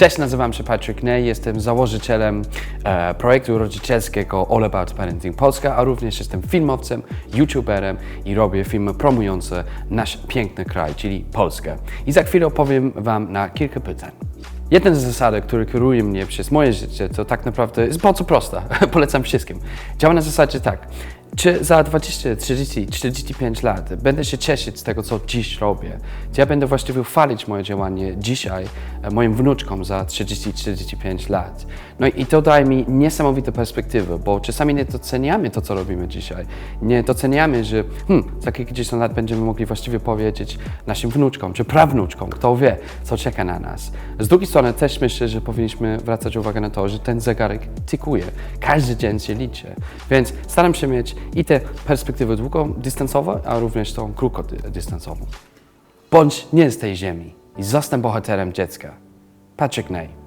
Cześć, nazywam się Patrick Ney, jestem założycielem e, projektu rodzicielskiego All About Parenting Polska, a również jestem filmowcem, youtuberem i robię filmy promujące nasz piękny kraj, czyli Polskę. I za chwilę opowiem Wam na kilka pytań. Jedna z zasad, które kieruje mnie przez moje życie, to tak naprawdę jest bardzo prosta. Polecam wszystkim. Działa na zasadzie tak. Czy za 20, 30, 45 lat będę się cieszyć z tego, co dziś robię? Czy ja będę właściwie chwalić moje działanie dzisiaj moim wnuczkom za 30-45 lat? No i to daje mi niesamowite perspektywy, bo czasami nie doceniamy to, co robimy dzisiaj. Nie doceniamy, że hmm, za kilkadziesiąt lat będziemy mogli właściwie powiedzieć naszym wnuczkom czy prawnuczkom, kto wie, co czeka na nas. Z drugiej strony też myślę, że powinniśmy zwracać uwagę na to, że ten zegarek tykuje. Każdy dzień się liczy. Więc staram się mieć i te perspektywy długodystansowe, a również tą krótkodystansową. Bądź nie z tej ziemi i zostań bohaterem dziecka. Patrick Ney.